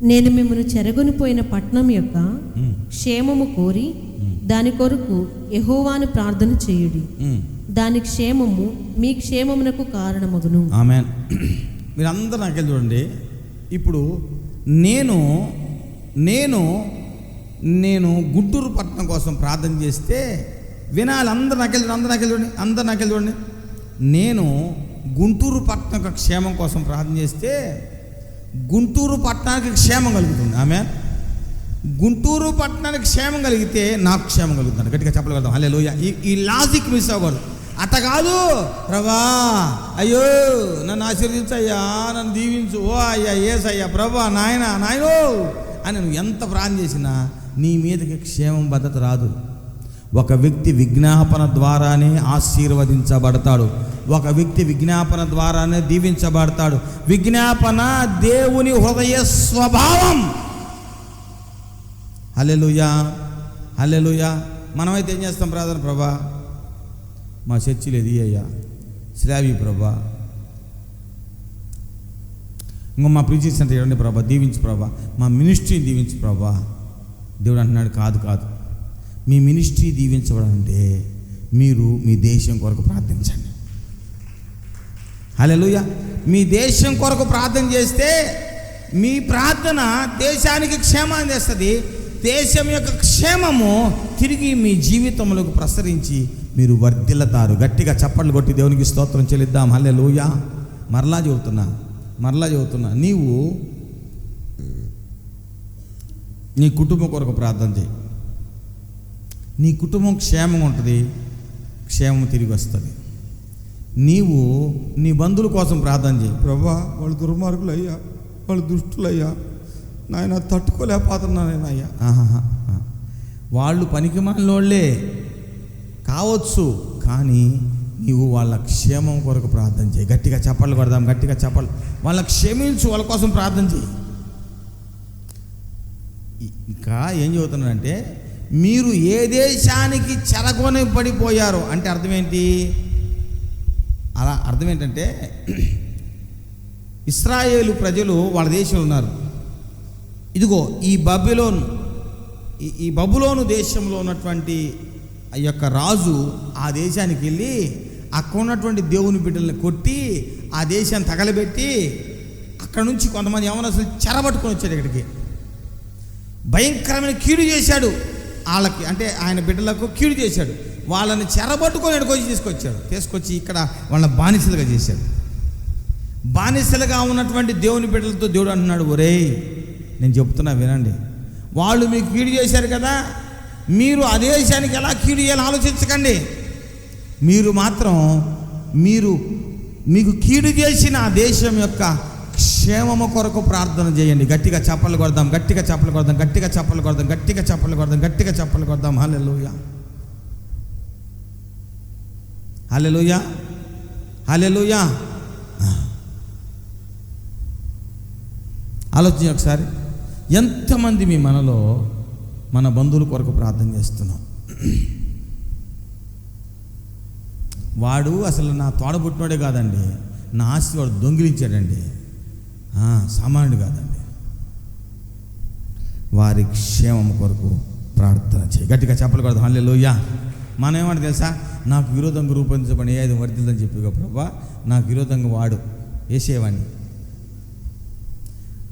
నేను మిమ్మల్ని చెరగొనిపోయిన పట్నం యొక్క క్షేమము కోరి దాని కొరకు యెహోవాను ప్రార్థన చేయుడి. దాని క్షేమము మీ క్షేమమునకు కారణమగును. ఆమె మీరందరూ నాకెళ్ళి చూడండి. ఇప్పుడు నేను నేను నేను గుంటూరు పట్టణం కోసం ప్రార్థన చేస్తే వినాలి. అందరు నాకెళ్ళి చూడండి అందరు నాకెళ్ళి చూడండి అందరు నాకెళ్ళి చూడండి. నేను గుంటూరు పట్టణం యొక్క క్షేమం కోసం ప్రార్థన చేస్తే గుంటూరు పట్టణానికి క్షేమం కలుగుతుంది. ఆమె గుంటూరు పట్టణానికి క్షేమం కలిగితే నాకు క్షేమం కలుగుతుంది. గట్టిగా చెప్పగలుగుతాం. హలే లోయ ఈ ఈ లాజిక్ మిస్ అవ్వకూడదు. అట్ట కాదు. ప్రభా అయ్యో నన్ను ఆశీర్వదించయ్యా నన్ను దీవించు. ఓ అయ్యా ఏసయ్యా ప్రభా నాయన నాయనో అని నువ్వు ఎంత ప్రాణం చేసినా నీ మీదకి క్షేమం భద్రత రాదు. ఒక వ్యక్తి విజ్ఞాపన ద్వారానే ఆశీర్వదించబడతాడు. ఒక వ్యక్తి విజ్ఞాపన ద్వారానే దీవించబడతాడు. విజ్ఞాపన దేవుని హృదయ స్వభావం. హలెలుయా హలెలుయా మనమైతే ఏం చేస్తాం ప్రార్థన ప్రభా? మా చర్చిలు ఇది అయ్యా శ్రావి ప్రభా. ఇంకో మా ప్రీచింగ్ సెంటర్ ఇవ్వండి ప్రభా? దీవించు ప్రభా. మా మినిస్ట్రీని దీవించు ప్రభా. దేవుడు అంటున్నాడు కాదు కాదు. మీ మినిస్ట్రీ దీవించబడాలంటే మీరు మీ దేశం కొరకు ప్రార్థించండి. హల్లెలూయా. మీ దేశం కొరకు ప్రార్థన చేస్తే మీ ప్రార్థన దేశానికి క్షేమాన్ని తెస్తుంది దేశం యొక్క క్షేమము తిరిగి మీ జీవితంలోకి ప్రసరించి మీరు వర్ధిల్లతారు. గట్టిగా చప్పట్లు కొట్టి దేవునికి స్తోత్రం చెల్లిద్దాం. హల్లెలూయా. మరలా చెబుతున్నా మరలా చెబుతున్నా నీవు నీ కుటుంబం కొరకు ప్రార్థన చేయి. నీ కుటుంబం క్షేమం ఉంటుంది క్షేమం తిరిగి వస్తుంది. నీవు నీ బంధువుల కోసం ప్రార్థన చేయి. ప్రభా వాళ్ళు దుర్మార్గులు అయ్యా వాళ్ళు దుష్టులయ్యా నాయన తట్టుకోలేకపోతున్నాను నేను అయ్యా. వాళ్ళు పనికి వాళ్ళే కావచ్చు కానీ నీవు వాళ్ళ క్షేమం కొరకు ప్రార్థన చేయి. గట్టిగా చప్పట్లు కొడదాం గట్టిగా చప్పలు వాళ్ళ క్షమించు వాళ్ళ కోసం ప్రార్థన చేయి. ఇంకా ఏం చెబుతున్నానంటే మీరు ఏ దేశానికి చెరగొని పడిపోయారో అంటే అర్థం ఏంటి? అలా అర్థం ఏంటంటే ఇస్రాయేలు ప్రజలు వాళ్ళ దేశంలో ఉన్నారు. ఇదిగో ఈ బబులోను ఈ ఈ బబులోను దేశంలో ఉన్నటువంటి ఆ యొక్క రాజు ఆ దేశానికి వెళ్ళి అక్కడ ఉన్నటువంటి దేవుని బిడ్డల్ని కొట్టి ఆ దేశాన్ని తగలబెట్టి అక్కడ నుంచి కొంతమంది యవనస్తులు చెరబట్టుకొని వచ్చాడు ఇక్కడికి. భయంకరమైన కీడు చేశాడు. వాళ్ళకి అంటే ఆయన బిడ్డలకు కీడు చేశాడు. వాళ్ళని చెరబట్టుకొని ఎడుకొచ్చి తీసుకొచ్చాడు. తీసుకొచ్చి ఇక్కడ వాళ్ళ బానిసలుగా చేశాడు. బానిసలుగా ఉన్నటువంటి దేవుని బిడ్డలతో దేవుడు అంటున్నాడు ఒరేయ్ నేను చెప్తున్నా వినండి. వాళ్ళు మీకు కీడు చేశారు కదా మీరు ఆ దేశానికి ఎలా కీడు చేయాలని ఆలోచించకండి. మీరు మాత్రం మీరు మీకు కీడు చేసిన ఆ దేశం యొక్క క్షేమము కొరకు ప్రార్థన చేయండి. గట్టిగా చప్పలు కొడదాం గట్టిగా చప్పలు కొడదాం గట్టిగా చప్పలు కొడదాం గట్టిగా చప్పలు కొడదాం గట్టిగా చప్పలు కొడదాం. హల్లెలూయా. హల్లెలూయా. లూయ ఆలోచించి ఒకసారి. ఎంతమంది మీ మనలో మన బంధువుల కొరకు ప్రార్థన చేస్తున్నాం? వాడు అసలు నా తోడబుట్టినోడే కాదండి. నా ఆస్తి వాడు దొంగిలించాడండి. సామాన్యుడు కాదండి. వారి క్షేమం కొరకు ప్రార్థన చేయి. గట్టిగా చెప్పలేకూడదు హల్లే లోయ్యా మనం ఏమంటే తెలుసా? నాకు విరోధంగా రూపొందించబడి ఏది వర్తిల్దని చెప్పి ప్రభా. నాకు విరోధంగా వాడు. వేసేవాడిని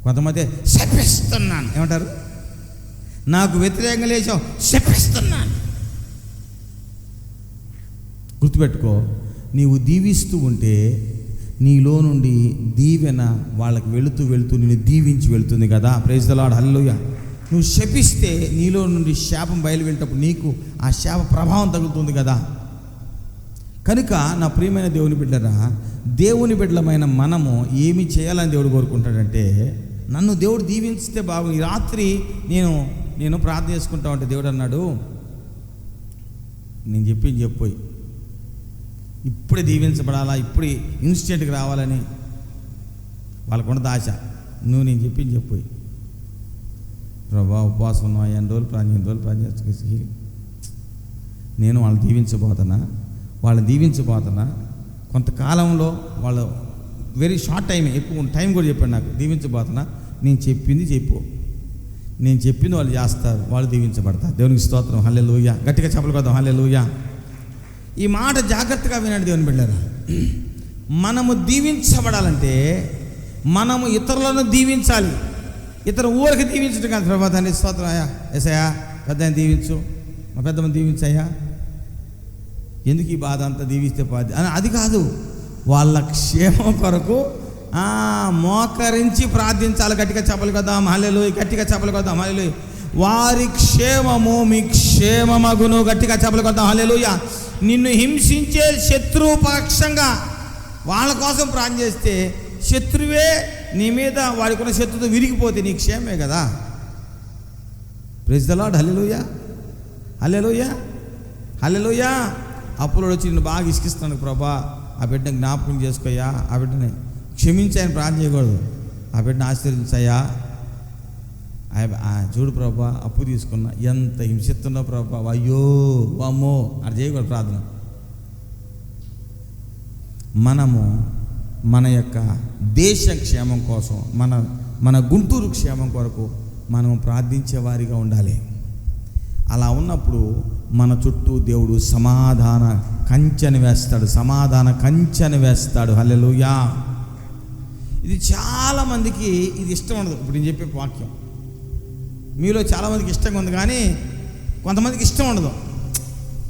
కొంతమంది శపిస్తున్నాను. ఏమంటారు? నాకు వ్యతిరేకంగా లేచావు. శపిస్తున్నాను. గుర్తుపెట్టుకో నీవు దీవిస్తూ ఉంటే నీలో నుండి దీవెన వాళ్ళకి వెళుతూ వెళుతూ నిన్ను దీవించి వెళుతుంది కదా. ప్రైజ్ దలాడ్ హల్లుయ నువ్వు శపిస్తే నీలో నుండి శాపం బయలువెళ్ళేటప్పుడు నీకు ఆ శాప ప్రభావం తగులుతుంది కదా. కనుక నా ప్రియమైన దేవుని బిడ్డరా దేవుని బిడ్డలమైన మనము ఏమి చేయాలని దేవుడు కోరుకుంటాడంటే నన్ను దేవుడు దీవించితే బాగు. ఈ రాత్రి నేను నేను ప్రార్థన చేసుకుంటా ఉంటే దేవుడు అన్నాడు నేను చెప్పింది చెప్పోయి ఇప్పుడే దీవించబడాలా ఇప్పుడే ఇన్స్టెంట్కి రావాలని వాళ్ళకున్నది ఆశ. నువ్వు నేను చెప్పింది చెప్పు ప్రభా ఉపవాసం ఉన్నావు? ఎన్ని రోజులు ప్రాణం ఎన్ని రోజులు ప్రాణం చేసి నేను వాళ్ళని దీవించబోతున్నా వాళ్ళు దీవించబోతున్నా కొంతకాలంలో వాళ్ళు వెరీ షార్ట్ టైం ఎక్కువ టైం కూడా చెప్పాడు నాకు. దీవించబోతున్నా నేను చెప్పింది చెప్పు. నేను చెప్పింది వాళ్ళు చేస్తారు వాళ్ళు దీవించబడతారు. దేవునికి స్తోత్రం. హల్లే లూయ గట్టిగా చెప్పలు కొద్దాం హల్లే లూయా ఈ మాట జాగ్రత్తగా వినండి దేవుని బిడ్డారా. మనము దీవించబడాలంటే మనము ఇతరులను దీవించాలి. ఇతర ఊరికి దీవించడం కాదు. ప్రభా తండ్రి స్తోత్రం అయ్యా. ఎసయా పెద్ద దీవించు. మా పెద్దమ్మ దీవించయ్యా. ఎందుకు ఈ బాధ అంతా దీవిస్తే పాది అని అది కాదు. వాళ్ళ క్షేమం కొరకు మోకరించి ప్రార్థించాలి. గట్టిగా చెప్పలు కదా. హల్లెలు గట్టిగా చెప్పలు కదా. హల్లెలు వారి క్షేమము మీ క్షేమమగును. గట్టిగా చెప్పలు కదా హల్లెలూయ. నిన్ను హింసించే శత్రువు పక్షంగా వాళ్ళ కోసం ప్రాణం చేస్తే శత్రువే నీ మీద వాడికి ఉన్న శత్రుతో విరిగిపోతే నీ క్షేమే కదా. Praise the lord hallelujah. Hallelujah. అప్పులో వచ్చి నిన్ను బాగా ఇసుకిస్తున్నాను ప్రభా. ఆ బిడ్డను జ్ఞాపకం చేసుకోయ్యా. ఆ బిడ్డని క్షమించాయని ప్రార్థన చేయకూడదు. ఆ బిడ్డని ఆశీర్వదించాయా చూడు ప్రభా అప్పు తీసుకున్నా ఎంత హింసిస్తున్నావు ప్రభా అయ్యో అమ్మో అది చేయకూడదు ప్రార్థన. మనము మన యొక్క దేశ క్షేమం కోసం మన మన గుంటూరు క్షేమం కొరకు మనం ప్రార్థించే వారిగా ఉండాలి. అలా ఉన్నప్పుడు మన చుట్టూ దేవుడు సమాధాన కంచెని వేస్తాడు సమాధాన కంచెని వేస్తాడు. హల్లెలూయా. ఇది చాలామందికి ఇది ఇష్టం ఉండదు. ఇప్పుడు నేను చెప్పే వాక్యం. మీలో చాలామందికి ఇష్టంగా ఉంది కానీ కొంతమందికి ఇష్టం ఉండదు.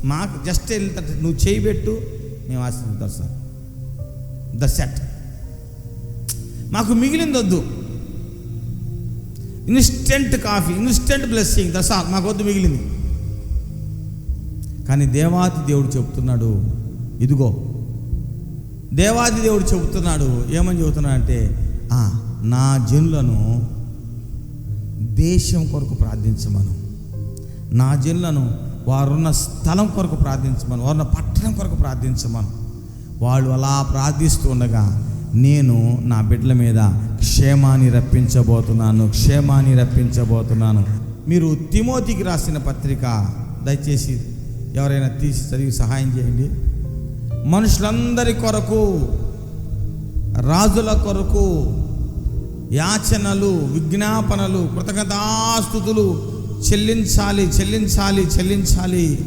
మాకు జస్ట్ వెళ్తాడు నువ్వు చేయి పెట్టు మేము ఆశిస్తాం సార్. ద సెట్ మాకు మిగిలింది వద్దు. ఇన్స్టెంట్ కాఫీ ఇన్స్టెంట్ బ్లెస్సింగ్ దశ మాకు వద్దు మిగిలింది. కానీ దేవాది దేవుడు చెబుతున్నాడు ఇదిగో. దేవాది దేవుడు చెబుతున్నాడు ఏమని చెబుతున్నాడంటే "ఆ, నా జనులను దేశం కొరకు ప్రార్థించమను. నా జిల్లాను వారున్న స్థలం కొరకు ప్రార్థించమను. వారున్న పట్టణం కొరకు ప్రార్థించమను. వాళ్ళు అలా ప్రార్థిస్తూ ఉండగా నేను నా బిడ్డల మీద క్షేమాన్ని రప్పించబోతున్నాను క్షేమాన్ని రప్పించబోతున్నాను. మీరు తిమోతికి రాసిన పత్రిక దయచేసి ఎవరైనా తీసి చదివి సహాయం చేయండి. మనుషులందరి కొరకు రాజుల కొరకు యాచనలు విజ్ఞాపనలు కృతజ్ఞతాస్థుతులు చెల్లించాలి చెల్లించాలి చెల్లించాలి.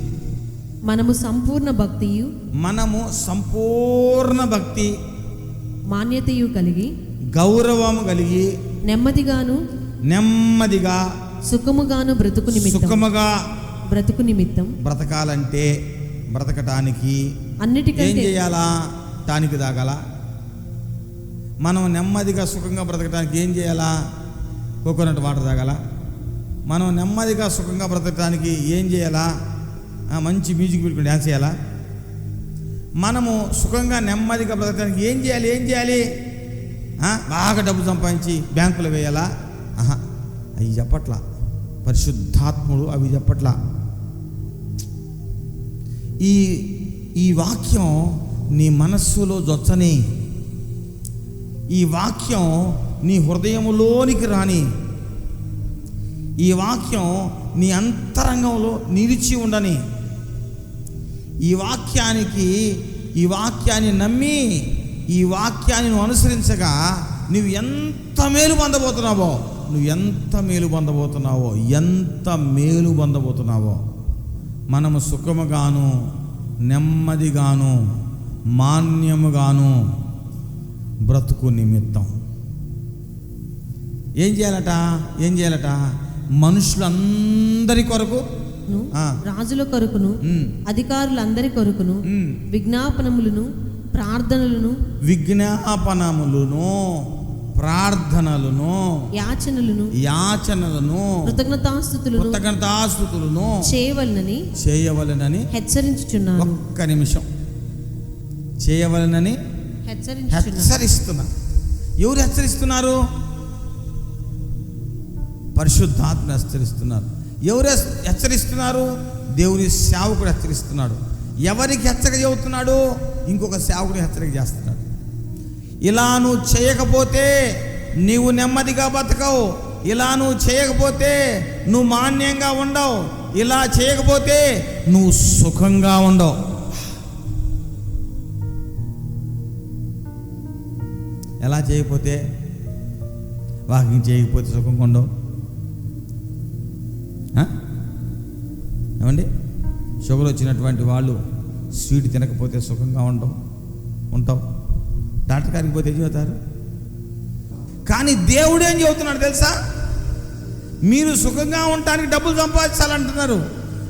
మనము సంపూర్ణ భక్తియు మనము సంపూర్ణ భక్తి మాన్యతయు కలిగి గౌరవము కలిగి నెమ్మదిగాను నెమ్మదిగా సుఖముగాను బ్రతుకు నిమిత్తం. సుఖముగా బ్రతుకు నిమిత్తం. బ్రతకాలంటే బ్రతకటానికి ఏం అన్నిటికంటే చేయాలా? టానికి తాగాల మనం నెమ్మదిగా సుఖంగా బ్రతకడానికి ఏం చేయాలా? కోకోనట్ వాటర్ తాగాల? మనం నెమ్మదిగా సుఖంగా బ్రతకడానికి ఏం చేయాలా? మంచి మ్యూజిక్ పెట్టుకుని డ్యాన్స్ చేయాలా? మనము సుఖంగా నెమ్మదిగా బ్రతకడానికి ఏం చేయాలి? ఏం చేయాలి? బాగా డబ్బు సంపాదించి బ్యాంకులో వేయాలా? ఆహా అవి చెప్పట్లా. పరిశుద్ధాత్ముడు అవి చెప్పట్లా. ఈ ఈ వాక్యం నీ మనస్సులో జొచ్చని ఈ వాక్యం నీ హృదయంలోనికి రాని ఈ వాక్యం నీ అంతరంగంలో నిలిచి ఉండని ఈ వాక్యానికి ఈ వాక్యాన్ని నమ్మి ఈ వాక్యాన్ని నువ్వు అనుసరించగా నువ్వు ఎంత మేలు పొందబోతున్నావో నువ్వు ఎంత మేలు పొందబోతున్నావో ఎంత మేలు పొందబోతున్నావో మనము సుఖముగాను నెమ్మదిగాను మాన్యముగాను బ్రతుకు నిమిత్తం. ఏం చేయాలట? ఏం చేయాలట? మనుషులందరి కొరకు. రాజుల కొరకును అధికారులందరి కొరకును విజ్ఞాపనములను ప్రార్థనలను విజ్ఞాపనములను ప్రార్థనలను యాచనలను యాచనలను కృతజ్ఞతాస్థుతులను కృతజ్ఞతాస్తుతులను చేయవలనని చేయవలనని హెచ్చరించుచున్నాను. ఒక్క నిమిషం. చేయవలనని హెచ్చరిస్తున్నారు ఎవరు హెచ్చరిస్తున్నారు? పరిశుద్ధాత్మ హెచ్చరిస్తున్నారు. ఎవరు హెచ్చరిస్తున్నారు? దేవుని సేవకుడు హెచ్చరిస్తున్నాడు. ఎవరికి హెచ్చరిక చెబుతున్నాడు? ఇంకొక సేవకుడు హెచ్చరిక చేస్తున్నాడు. ఇలా నువ్వు చేయకపోతే నీవు నెమ్మదిగా బతకవు. ఇలా నువ్వు చేయకపోతే నువ్వు మాన్యంగా ఉండవు. ఇలా చేయకపోతే నువ్వు సుఖంగా ఉండవు. ఎలా చేయకపోతే వాకింగ్ చేయకపోతే సుఖంగా ఉండవు ఏమండి? షుగర్ వచ్చినటువంటి వాళ్ళు స్వీట్ తినకపోతే సుఖంగా ఉండవు ఉంటావు. డాక్టర్ గారికి పోతే ఏం చెబుతారు? కానీ దేవుడు ఏం చెబుతున్నాడు తెలుసా? మీరు సుఖంగా ఉండటానికి డబ్బులు సంపాదించాలంటున్నారు.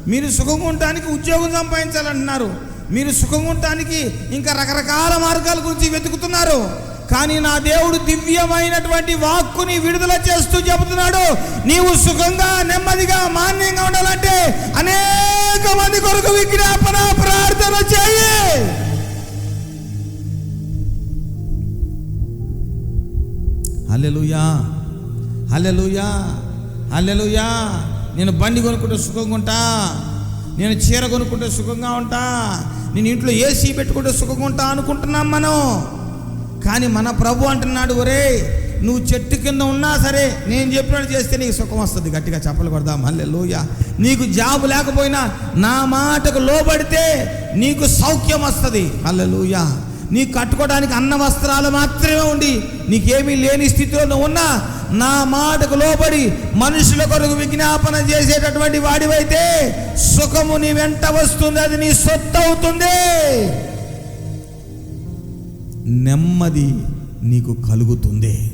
మీరు సుఖంగా ఉండటానికి ఉద్యోగం సంపాదించాలంటున్నారు. మీరు సుఖంగా ఉండటానికి ఇంకా రకరకాల మార్గాల గురించి వెతుకుతున్నారు. కానీ నా దేవుడు దివ్యమైనటువంటి వాక్కుని విడుదల చేస్తూ చెబుతున్నాడు. నీవు సుఖంగా నెమ్మదిగా మాన్యంగా ఉండాలంటే అనేక మంది కొరకు విజ్ఞాపన ప్రార్థన చేయి. హల్లెలూయా హల్లెలూయా హల్లెలూయా. నేను బండి కొనుక్కుంటే సుఖంగా ఉంటా. నేను చీర కొనుక్కుంటే సుఖంగా ఉంటా. నేను ఇంట్లో ఏసీ పెట్టుకుంటే సుఖంగా ఉంటా అనుకుంటున్నాం మనం. కానీ మన ప్రభు అంటున్నాడు ఒరే నువ్వు చెట్టు కింద ఉన్నా సరే నేను చెప్పినట్టు చేస్తే నీకు సుఖం వస్తుంది. గట్టిగా చెప్పలు కొడదాం. లోయ నీకు జాబు లేకపోయినా నా మాటకు లోబడితే నీకు సౌఖ్యం వస్తుంది. హల్లెలూయా. నీకు కట్టుకోవడానికి అన్న వస్త్రాలు మాత్రమే ఉండి నీకేమీ లేని స్థితిలో నువ్వు ఉన్నా నా మాటకు లోబడి మనుషుల కొరకు విజ్ఞాపన చేసేటటువంటి వాడివైతే సుఖము నీ వెంట వస్తుంది అది నీ సొత్తు అవుతుంది నెమ్మది నీకు కలుగుతుంది.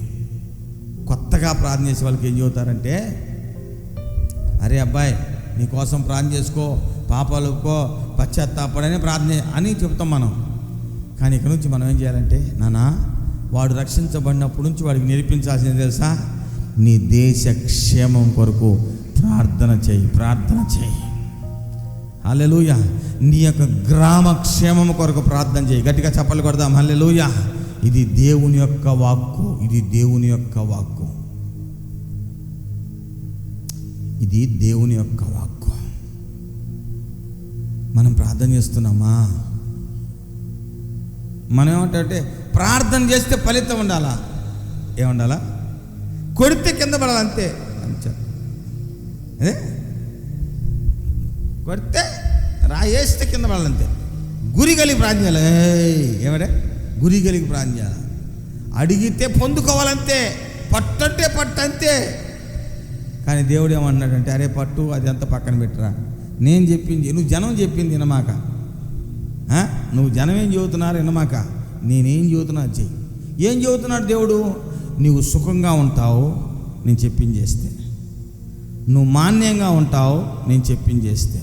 కొత్తగా ప్రార్థన చేసే వాళ్ళకి ఏం చెబుతారంటే అరే అబ్బాయి నీకోసం ప్రార్థన చేసుకో పాపాలుకో పశ్చాత్తాపడని ప్రార్థన అని చెప్తాం మనం. కానీ ఇక్కడ నుంచి మనం ఏం చేయాలంటే నానా వాడు రక్షించబడినప్పటి నుంచి వాడికి నేర్పించాల్సింది తెలుసా? నీ దేశ క్షేమం కొరకు ప్రార్థన చేయి ప్రార్థన చేయి. అల్లెలుయ నీ యొక్క గ్రామ క్షేమం కొరకు ప్రార్థన చేయి. గట్టిగా చెప్పలు కొడదాం. అల్లెలుయ ఇది దేవుని యొక్క వాక్కు. ఇది దేవుని యొక్క వాక్కు. ఇది దేవుని యొక్క వాక్కు. మనం ప్రార్థన చేస్తున్నామా? మనం ఏమంటే ప్రార్థన చేస్తే ఫలితం ఉండాలా? ఏముండాలా? కొడితే కింద పడాలి అంతే అంతే. అదే? కొడితే రాయేస్తే కింద పడాలంతే. గురి కలిగి ప్రార్థన చేయాలి ఏమడే గురి కలిగి ప్రార్థన అడిగితే పొందుకోవాలంతే పట్టంటే పట్టంతే. కానీ దేవుడు ఏమన్నాడంటే అరే పట్టు అది అంత పక్కన పెట్టరా. నేను చెప్పింది నువ్వు జనం చెప్పింది వినమాక. నువ్వు జనం ఏం చెబుతున్నారు వినమాక. నేనేం చదువుతున్నా చెయ్యి. ఏం చెబుతున్నాడు దేవుడు? నువ్వు సుఖంగా ఉంటావు నేను చెప్పింది చేస్తే. నువ్వు మాన్యంగా ఉంటావు నేను చెప్పింది చేస్తే.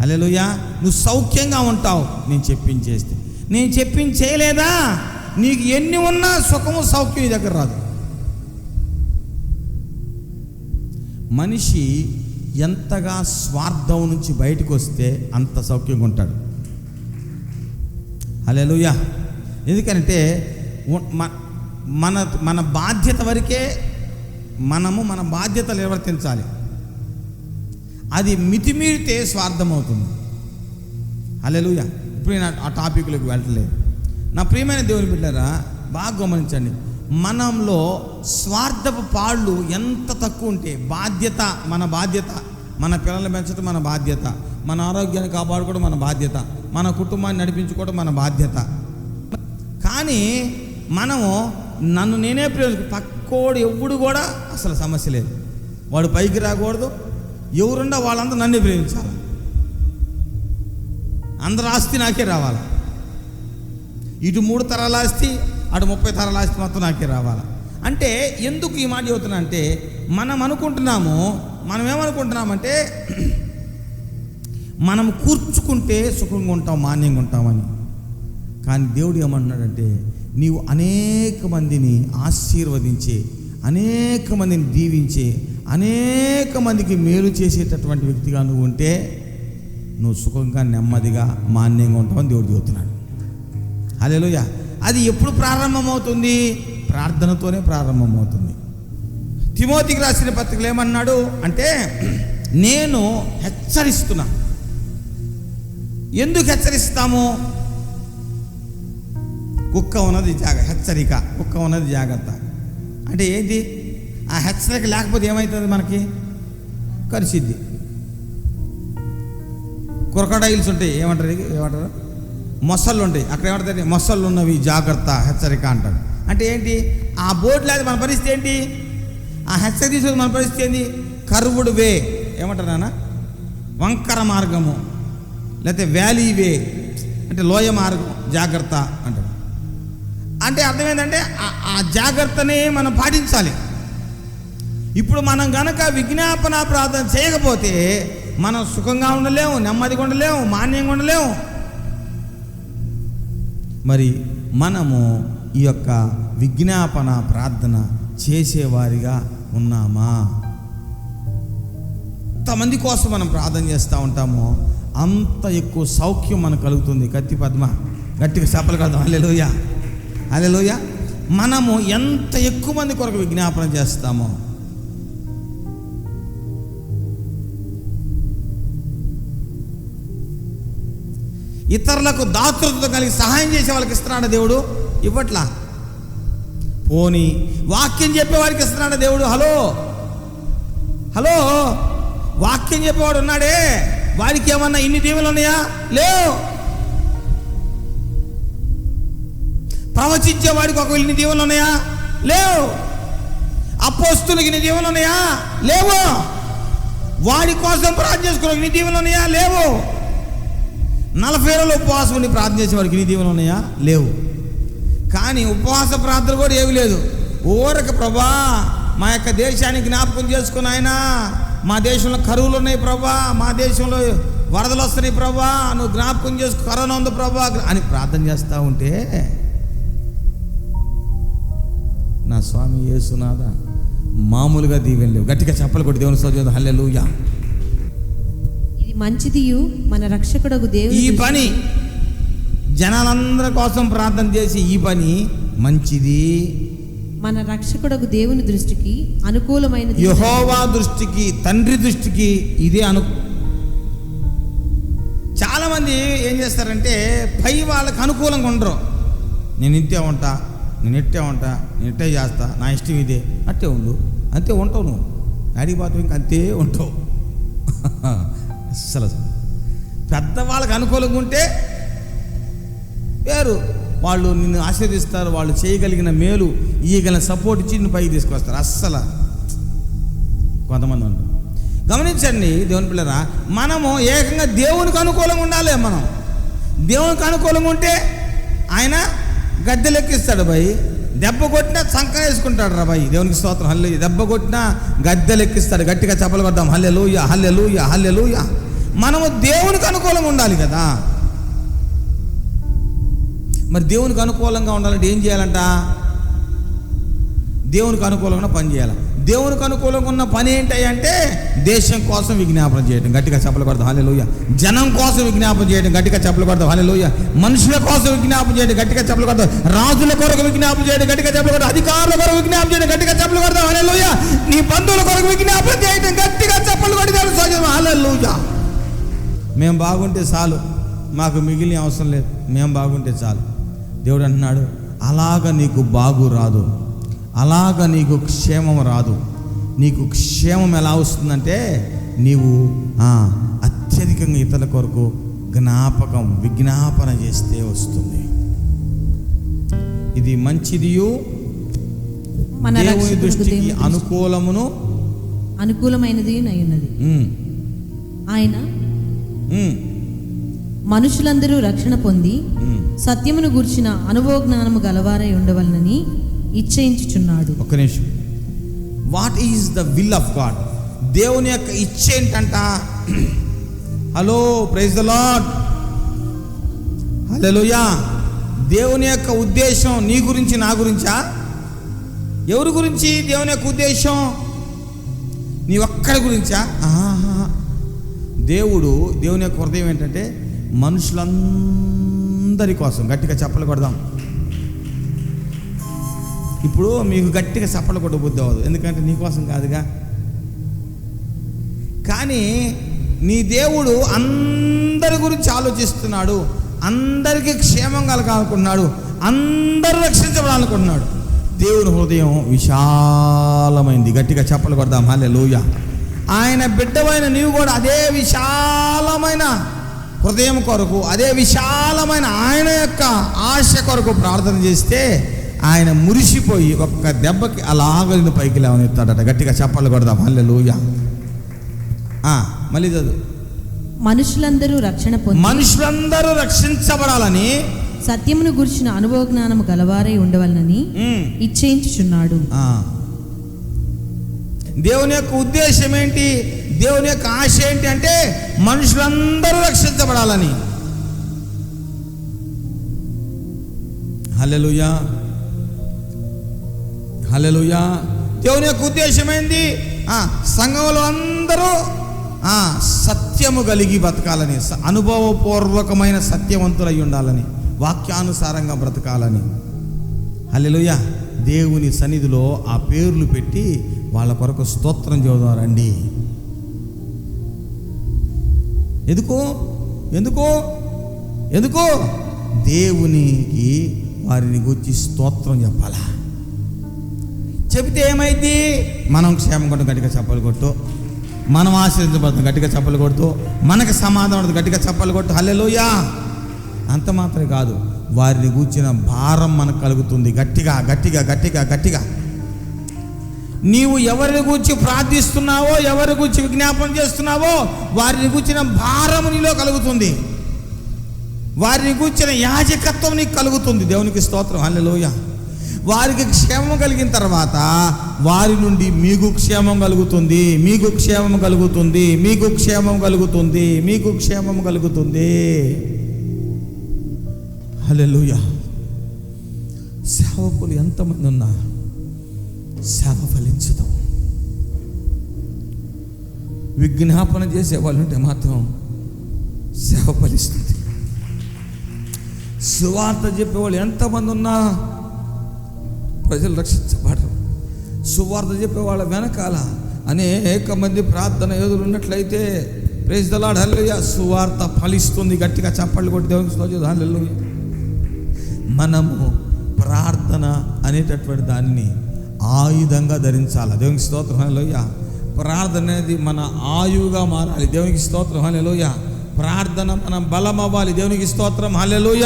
అలెలుయా నువ్వు సౌఖ్యంగా ఉంటావు. నేను చెప్పింది చేస్తే. నేను చెప్పింది చేయలేదా? నీకు ఎన్ని ఉన్నా సుఖము సౌఖ్యం దగ్గర రాదు. మనిషి ఎంతగా స్వార్థం నుంచి బయటకు వస్తే అంత సౌఖ్యంగా ఉంటాడు. అలెలుయా ఎందుకంటే మన మన బాధ్యత వరకే మనము మన బాధ్యతలు నిర్వర్తించాలి. అది మితిమీరితే స్వార్థం అవుతుంది హల్లెలూయా. ఇప్పుడు నేను ఆ- టాపిక్లోకి వెళ్ళలేదు నా ప్రియమైన దేవుని బిడ్డారా బాగా గమనించండి. మనంలో స్వార్థపు పాళ్ళు ఎంత తక్కువ ఉంటే బాధ్యత మన బాధ్యత మన పిల్లల్ని పెంచడం మన బాధ్యత మన ఆరోగ్యాన్ని కాపాడుకోవడం మన బాధ్యత మన కుటుంబాన్ని నడిపించుకోవడం మన బాధ్యత. కానీ మనము నన్ను నేనే ప్రయోజనం పక్కోడు ఎవ్వడు కూడా అసలు సమస్య లేదు. వాడు పైకి రాకూడదు ఎవరుండో వాళ్ళందరూ నన్నే ప్రేమించాలి. అందరు ఆస్తి నాకే రావాలి. ఇటు మూడు తరాల ఆస్తి అటు ముప్పై తరాల ఆస్తి మొత్తం నాకే రావాలి. అంటే ఎందుకు ఈ మాట చెబుతున్నా అంటే మనం అనుకుంటున్నాము మనం ఏమనుకుంటున్నామంటే మనం కూర్చుకుంటే సుఖంగా ఉంటాం మాన్యంగా ఉంటామని. కానీ దేవుడు ఏమంటున్నాడంటే నీవు అనేక మందిని ఆశీర్వదించే అనేక మందిని దీవించే అనేక మందికి మేలు చేసేటటువంటి వ్యక్తిగా నువ్వు ఉంటే నువ్వు సుఖంగా నెమ్మదిగా మాన్యంగా ఉంటావని దేవుడు చెబుతున్నాడు. హల్లెలూయ. అది ఎప్పుడు ప్రారంభమవుతుంది? ప్రార్థనతోనే ప్రారంభమవుతుంది. తిమోతికి రాసిన పత్రికలు ఏమన్నాడు? అంటే నేను హెచ్చరిస్తున్నా. ఎందుకు హెచ్చరిస్తాము? కుక్క ఉన్నది జాగ్రత్త హెచ్చరిక. కుక్క ఉన్నది జాగ్రత్త. అంటే ఏంటి? ఆ హెచ్చరిక లేకపోతే ఏమవుతుంది మనకి? కరిసిద్ది. క్రొకడైల్స్ ఉంటాయి ఏమంటారు ఇది? ఏమంటారు? మొసళ్ళు ఉంటాయి అక్కడ ఏమంటారు మొసళ్ళు ఉన్నవి జాగ్రత్త హెచ్చరిక అంటాడు అంటే ఏంటి? ఆ బోర్డు లేదు మన పరిస్థితి ఏంటి? ఆ హెచ్చరిక తీసుకుని మన పరిస్థితి ఏంటి కరువుడు వే. ఏమంటారు నాన్న? వంకర మార్గము. లేకపోతే వ్యాలీ వే. అంటే లోయ మార్గం జాగ్రత్త అంటారు. అంటే అర్థం ఏంటంటే ఆ- జాగ్రత్తనే మనం పాటించాలి. ఇప్పుడు మనం గనక విజ్ఞాపన ప్రార్థన చేయకపోతే మనం సుఖంగా ఉండలేము నెమ్మదిగా ఉండలేము మాన్యంగా ఉండలేము. మరి మనము ఈ యొక్క విజ్ఞాపన ప్రార్థన చేసేవారిగా ఉన్నామా? ఎంతమంది కోసం మనం ప్రార్థన చేస్తూ ఉంటామో అంత ఎక్కువ సౌఖ్యం మనకు కలుగుతుంది. కత్తి పద్మ గట్టిగా చెప్పలు లోయ అల్లెలోయ అల్లెలోయ మనము ఎంత ఎక్కువ మంది కొరకు విజ్ఞాపన చేస్తామో ఇతరులకు దాతృత్వం కలిగి సహాయం చేసే వాళ్ళకి ఇస్తున్నాడు దేవుడు. ఇవ్వట్లా? పోని వాక్యం చెప్పేవాడికి ఇస్తున్నాడు దేవుడు. హలో? హలో? వాక్యం చెప్పేవాడు ఉన్నాడే? వాడికి ఏమన్నా ఇన్ని దీవులు ఉన్నాయా? లేవు. ప్రవచించే వాడికి ఒక ఇన్ని దీవులు ఉన్నాయా? లేవు. అపోస్తులకి ఇన్ని దీవులు ఉన్నాయా? లేవు. వాడి కోసం ప్రార్థన చేసుకున్న ఇన్ని దీవులు ఉన్నాయా? లేవు. నలభై రోజులు ఉపవాసం ఉండి ప్రార్థన చేసే వాడికి ఇన్ని ఉన్నాయా? లేవు. కానీ ఉపవాస ప్రార్థన కూడా ఏమి లేదు. ఓరక ప్రభా మా యొక్క దేశాన్ని జ్ఞాపకం చేసుకుని ఆయన మా దేశంలో కరువులు ఉన్నాయి ప్రభా మా దేశంలో వరదలు వస్తున్నాయి ప్రభా నువ్వు జ్ఞాపకం చేసుకు కరోనా ఉంది ప్రభా అని ప్రార్థన చేస్తూ ఉంటే నా స్వామి యేసునాథ మామూలుగా దీవెన లేవు గట్టిగా చెప్పలు కొట్టి దేవుని సోదరు హల్లెలూయా. ఇది మంచిదియు మన రక్షకుడగు ఈ దేవుని పని జనాలందరి కోసం ప్రార్థన చేసి ఈ పని మంచిది. మన రక్షకుడగు దేవుని దృష్టికి అనుకూలమైనది యహోవా దృష్టికి తండ్రి దృష్టికి ఇదే అను చాలామంది ఏం చేస్తారంటే పై వాళ్ళకి అనుకూలంగా ఉండరు. నేను ఇంతే ఉంటా నేను ఇట్టే ఉంటా నేను ఇట్టే చేస్తా నా ఇష్టం ఇదే అట్టే ఉండు అంతే ఉంటావు నువ్వు. అడిగి పోతావు ఇంక అంతే ఉంటావు. అస్సలు పెద్దవాళ్ళకి అనుకూలంగా ఉంటే వేరు. వాళ్ళు నిన్ను ఆశీర్దిస్తారు వాళ్ళు చేయగలిగిన మేలు ఇయ్యగలిగిన సపోర్ట్ ఇచ్చి నిన్ను పైకి తీసుకొస్తారు. అస్సలు. కొంతమంది ఉంటారు గమనించండి దేవుని పిల్లరా మనము ఏకంగా దేవునికి అనుకూలంగా ఉండాలి మనం. దేవునికి అనుకూలంగా ఉంటే ఆయన గద్దెలెక్కిస్తాడు భయ్ దెబ్బ కొట్టినా చంక వేసుకుంటాడు రా భయ్ దేవునికి స్తోత్రం. హల్లే దెబ్బ కొట్టినా గద్దెలెక్కిస్తాడు గట్టిగా చెప్పలు కొడదాం. హల్లె లూయ హల్లె లూయ హల్లె లూయ మనము దేవునికి అనుకూలంగా ఉండాలి కదా. మరి దేవునికి అనుకూలంగా ఉండాలంటే ఏం చేయాలంట? దేవునికి అనుకూలంగా పని చేయాలి. దేవునికి అనుకూలంగా ఉన్న పని ఏంటంటే దేశం కోసం విజ్ఞాపన చేయడం గట్టిగా చెప్పలు కొడతాం హాలేలోయ జనం కోసం విజ్ఞాపన చేయడం గట్టిగా చెప్పలు కొడతాం హాలేలోయ మనుషుల కోసం విజ్ఞాపన చేయడం గట్టిగా చెప్పలు కొడతాం రాజుల కొరకు విజ్ఞాపన చేయడం గట్టిగా చెప్పలు కొడతాం అధికారుల కొరకు విజ్ఞాపన చేయడం గట్టిగా చెప్పలు కొడతాం హాలేలోయ నీ బంధువుల కొరకు విజ్ఞాపన చేయడం గట్టిగా చెప్పలు కొడతాడు సోజం మేము బాగుంటే చాలు. మాకు మిగిలిన అవసరం లేదు. మేము బాగుంటే చాలు. దేవుడు అంటున్నాడు అలాగ నీకు బాగు రాదు. అలాగ నీకు క్షేమం రాదు. నీకు క్షేమం ఎలా వస్తుందంటే నీవు అత్యధికంగా ఇతరుల కొరకు జ్ఞాపకం విజ్ఞాపన చేస్తే వస్తుంది. ఇది మంచిదియు మన దేవుని రక్షకుడగు దృష్టికి అనుకూలమును. అనుకూలమైనది అయ్యున్నది ఉమ్, ఆయన మనుషులందరూ రక్షణ పొంది. సత్యమును గూర్చిన అనుభవ జ్ఞానము గలవారై ఉండవలనని ఇచ్చేయించుచున్నాడు. ఒక్క నిమిషం. What is the will of God దేవుని యొక్క ఇచ్చ ఏంటంట? హలో ప్రైజ్ ద లాడ్ హలోయా దేవుని యొక్క ఉద్దేశం నీ గురించి నా గురించా? ఎవరి గురించి దేవుని యొక్క ఉద్దేశం? నీ ఒక్కడి గురించా? ఆహా. దేవుడు దేవుని యొక్క హృదయం ఏంటంటే మనుషులందరి కోసం గట్టిగా చెప్పలు కొడదాం. ఇప్పుడు మీకు గట్టిగా చప్పలు కొట్టబుద్ధి అవ్వదు. ఎందుకంటే నీకోసం కాదుగా. కానీ నీ దేవుడు అందరి గురించి ఆలోచిస్తున్నాడు. అందరికీ క్షేమం కలగాలనుకుంటున్నాడు. అందరూ రక్షించబడాలనుకుంటున్నాడు. దేవుని హృదయం విశాలమైంది. గట్టిగా చెప్పలు కొడదాం. హాలే లోయ ఆయన బిడ్డమైన నీవు కూడా అదే విశాలమైన హృదయం కొరకు అదే విశాలమైన ఆయన యొక్క ఆశ కొరకు ప్రార్థన చేస్తే ఆయన మురిసిపోయి ఒక్క దెబ్బకి అలాగలిని పైకి లేవనెత్తాడట. గట్టిగా చెప్పాలి కొడదాం. హల్లెలూయా. ఆ, మళ్ళీ చదువు. మనుషులందరూ రక్షణ పొంది మనుషులందరూ రక్షించబడాలని సత్యమును గురించిన అనుభవ జ్ఞానము గలవారై ఉండవలనని ఉమ్, ఇచ్చేయించుచున్నాడు ఆ. దేవుని యొక్క ఉద్దేశం ఏంటి? దేవుని యొక్క ఆశ ఏంటి అంటే మనుషులందరూ రక్షించబడాలని. హల్లెలూయా. హల్లెలూయా. దేవుని యొక్క ఉద్దేశం ఏంది? ఆ, సంఘంలో అందరూ సత్యము కలిగి బతకాలని అనుభవపూర్వకమైన సత్యవంతులై ఉండాలని వాక్యానుసారంగా బ్రతకాలని. హల్లెలూయా. దేవుని సన్నిధిలో ఆ పేర్లు పెట్టి వాళ్ళ కొరకు స్తోత్రం చదువుతారండి ఎందుకో? ఎందుకో? ఎందుకో? దేవునికి వారిని గురించి స్తోత్రం చెప్పాలా? చెబితే ఏమైంది? మనం క్షేమం కొట్టు గట్టిగా చెప్పలు కొట్టు మనం ఆశ్రయించబడుతుంది గట్టిగా చెప్పలు కొడుతూ మనకు సమాధానం గట్టిగా చెప్పలు కొట్టు హల్లెలూయా! అంత మాత్రమే కాదు వారిని కూర్చిన భారం మనకు కలుగుతుంది. గట్టిగా గట్టిగా గట్టిగా గట్టిగా. నీవు ఎవరిని గురించి ప్రార్థిస్తున్నావో ఎవరి గురించి విజ్ఞాపన చేస్తున్నావో వారిని కూర్చిన భారం నీలో కలుగుతుంది. వారిని కూర్చిన యాజకత్వం నీకు కలుగుతుంది. దేవునికి స్తోత్రం. లోయ వారికి క్షేమం కలిగిన తర్వాత వారి నుండి మీకు క్షేమం కలుగుతుంది మీకు క్షేమం కలుగుతుంది మీకు క్షేమం కలుగుతుంది మీకు క్షేమం కలుగుతుంది. హలెలుయ సేవకులు ఎంతమంది ఉన్నా సేవ ఫలించదు. విజ్ఞాపన చేసే వాళ్ళు ఉంటే మాత్రం సేవ ఫలిస్తుంది. సువార్త చెప్పేవాళ్ళు ఎంతమంది ఉన్నా ప్రజలు రక్షించబడరు. సువార్త చెప్పేవాళ్ళ వెనకాల అనేక మంది ప్రార్థన యోధులు ఉన్నట్లయితే ప్రేజ్ దలాడ్ హల్లెలూయా సువార్త ఫలిస్తుంది గట్టిగా చప్పట్లు కొట్టి దేవునికి స్తోత్రం హల్లు మనము ప్రార్థన అనేటటువంటి దాన్ని ఆయుధంగా ధరించాలి. దేవునికి స్తోత్రం హలోయ ప్రార్థన అనేది మన ఆయువుగా మారాలి. దేవునికి స్తోత్రం హలోయ ప్రార్థన మన బలం అవ్వాలి దేవునికి స్తోత్రం హల్లెలూయ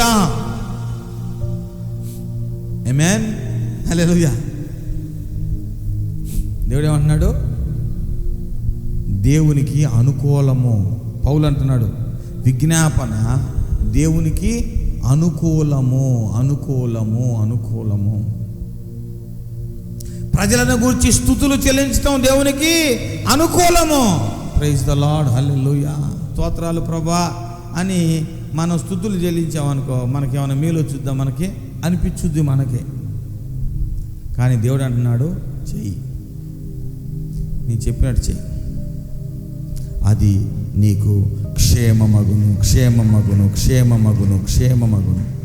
ఏమేన్ హలోయా దేవుడు ఏమంటున్నాడు దేవునికి అనుకూలము. పౌలు అంటున్నాడు విజ్ఞాపన దేవునికి అనుకూలము అనుకూలము అనుకూలము. ప్రజలను గురించి స్థుతులు చెల్లించడం దేవునికి అనుకూలము. ప్రైజ్ ద లార్డ్ హల్లెలూయా స్తోత్రాలు ప్రభా అని మనం స్థుతులు చెల్లించామనుకో మనకేమైనా మేలు వచ్చుద్దా మనకి? అనిపించుద్ది మనకి. కానీ దేవుడు అంటున్నాడు చెయ్యి. నేను చెప్పినట్టు చెయ్యి. అది నీకు క్షేమమగును క్షేమమగును క్షేమమగును క్షేమమగును.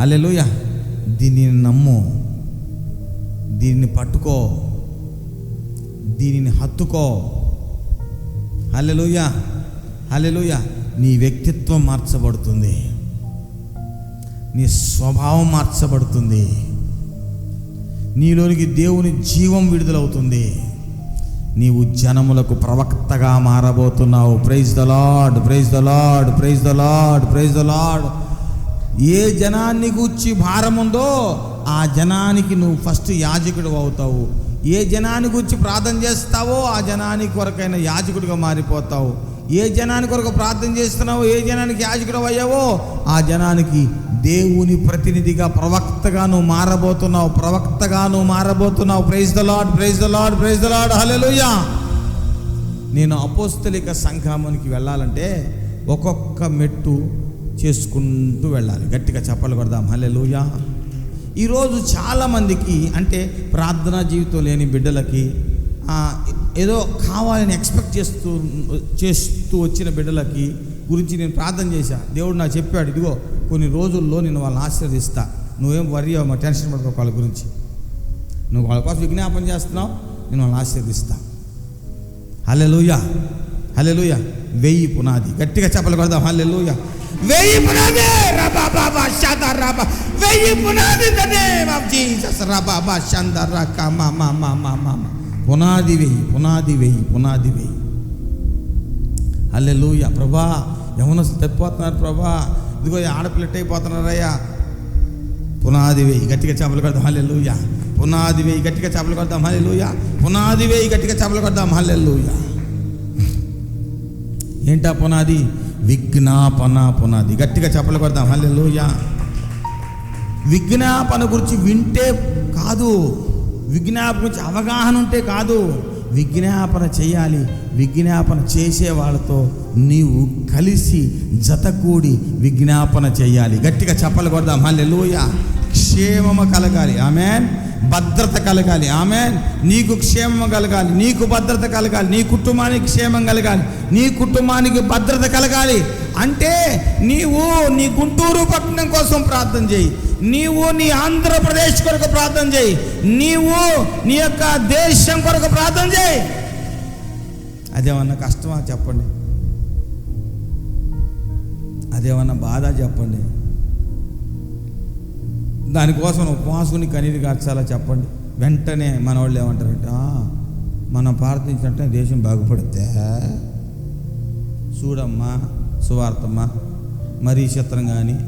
అలెలుయ దీనిని నమ్ము. దీనిని పట్టుకో. దీనిని హత్తుకో. హల్లెలూయ. హల్లెలూయ. నీ వ్యక్తిత్వం మార్చబడుతుంది. నీ స్వభావం మార్చబడుతుంది. నీలోనికి దేవుని జీవం విడుదలవుతుంది. నీవు జనములకు ప్రవక్తగా మారబోతున్నావు. Praise the lord praise the lord praise the lord praise the lord ఏ జనాన్ని గూర్చి భారం ఉందో ఆ జనానికి నువ్వు ఫస్ట్ యాజకుడు అవుతావు. ఏ జనాన్ని గురించి ప్రార్థన చేస్తావో ఆ జనానికి కొరకైన యాజకుడిగా మారిపోతావు. ఏ జనానికి కొరకు ప్రార్థన చేస్తున్నావో ఏ జనానికి యాజకుడు అయ్యావో ఆ జనానికి దేవుని ప్రతినిధిగా ప్రవక్తగాను మారబోతున్నావు ప్రవక్తగాను మారబోతున్నావు. Praise the lord praise the lord praise the lord hallelujah నేను అపోస్తలిక సంఘామానికి వెళ్ళాలంటే ఒక్కొక్క మెట్టు చేసుకుంటూ వెళ్ళాలి. గట్టిగా చెప్పలు కొడదాం. హలెలుయా ఈరోజు చాలామందికి అంటే ప్రార్థనా జీవితం లేని బిడ్డలకి ఏదో కావాలని ఎక్స్పెక్ట్ చేస్తూ చేస్తూ వచ్చిన బిడ్డలకి గురించి నేను ప్రార్థన చేశా. దేవుడు నాకు చెప్పాడు ఇదిగో కొన్ని రోజుల్లో నేను వాళ్ళని ఆశీర్వదిస్తా. నువ్వేం వరి అవ్వమా టెన్షన్ పడుకో వాళ్ళ గురించి. నువ్వు వాళ్ళ కోసం విజ్ఞాపన చేస్తున్నావు నేను వాళ్ళని ఆశీర్వదిస్తా. హలే లూయ వెయ్యి పునాది. గట్టిగా చెప్పలు కొడదాం హల్లెలూయా. వెయ్యి పునాది! రబా బాబా షాదా రబా వెయ్యి పునాది ఇన్ జీసస్. రబా బా షంద రక మా మా మా మా మా మా. పునాది వెయ్యి పునాది వెయ్యి పునాది వెయ్యి లూయ ప్రభా యవనస్తులు తప్పిపోతున్నారు ప్రభా. ఇదిగో ఈ ఆడపిల్లట్ అయిపోతున్నారయ్యా పునాది వేయి గట్టిగా చేపలు కొడదాం. హల్లెలూయా. పునాది వేయి గట్టిగా చేపలు కొడదాం. హల్లెలూయా. పునాది వేయి గట్టిగా చేపలు కొడదాం. హల్లెలూయా. ఏంటా పునాది? విజ్ఞాపన పునాది. గట్టిగా చెప్పలు కొడదాం. హల్లెలూయా. విజ్ఞాపన గురించి వింటే కాదు. విజ్ఞాపన గురించి అవగాహన ఉంటే కాదు. విజ్ఞాపన చేయాలి. విజ్ఞాపన చేసే వాళ్ళతో నీవు కలిసి జతకూడి విజ్ఞాపన చేయాలి. గట్టిగా చెప్పలు కొడదాం. హల్లెలూయా. క్షేమము కలగాలి. ఆమెన్. భద్రత కలగాలి. ఆమెన్. నీకు క్షేమం కలగాలి. నీకు భద్రత కలగాలి. నీ కుటుంబానికి క్షేమం కలగాలి. నీ కుటుంబానికి భద్రత కలగాలి. అంటే నీవు నీ గుంటూరు పట్టణం కోసం ప్రార్థన చేయి. నీవు నీ ఆంధ్రప్రదేశ్ కొరకు ప్రార్థన చేయి. నీవు నీ యొక్క దేశం కొరకు ప్రార్థన చేయి. అదేమన్నా కష్టమా? చెప్పండి. అదేమన్నా బాధ చెప్పండి. దానికోసం ఉపవాసుని కనీరు కార్చాలా చెప్పండి. వెంటనే మన వాళ్ళు ఏమంటారంటే మనం ప్రార్థించినట్టే దేశం బాగుపడితే. చూడమ్మా సువార్తమ్మా మరీ చిత్రం కానీ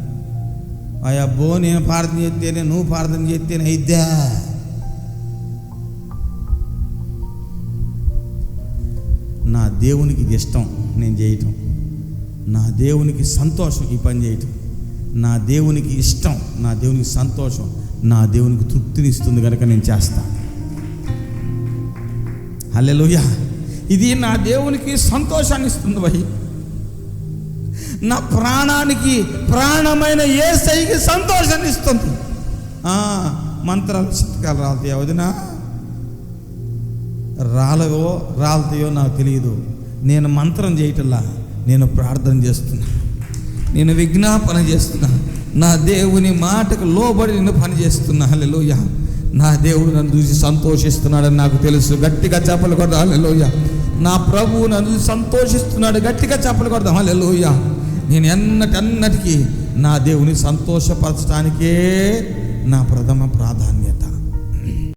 అయ్యబ్బో నేను ప్రార్థన చేస్తేనే నువ్వు ప్రార్థన చేస్తేనే అయిద్దా? నా దేవునికి ఇది ఇష్టం నేను చేయటం. నా దేవునికి సంతోషం ఈ పని చేయటం. నా దేవునికి ఇష్టం నా దేవునికి సంతోషం నా దేవునికి తృప్తినిస్తుంది కనుక నేను చేస్తాను హల్లెలూయ. ఇది నా దేవునికి సంతోషాన్ని ఇస్తుంది భయ్ నా ప్రాణానికి ప్రాణమైన ఏ సైకి సంతోషాన్ని ఇస్తుంది. మంత్రాలు చిత్తకాలు రాలుతాయా వదినా? రాలవో రాలుతాయో నాకు తెలియదు. నేను మంత్రం చేయటల్లా నేను ప్రార్థన చేస్తున్నా. నేను విజ్ఞాపన చేస్తున్నా. నా దేవుని మాటకు లోబడి నేను పని చేస్తున్నా. నా దేవుడు నన్ను చూసి సంతోషిస్తున్నాడని నాకు తెలుసు. గట్టిగా చెప్పలు కొడదాం. హలోయ నా ప్రభువు నన్ను చూసి సంతోషిస్తున్నాడు. గట్టిగా చెప్పలు కొడదాం. హలోయ నేను ఎన్నటన్నటికీ నా దేవుని సంతోషపరచడానికే నా ప్రథమ ప్రాధాన్యత.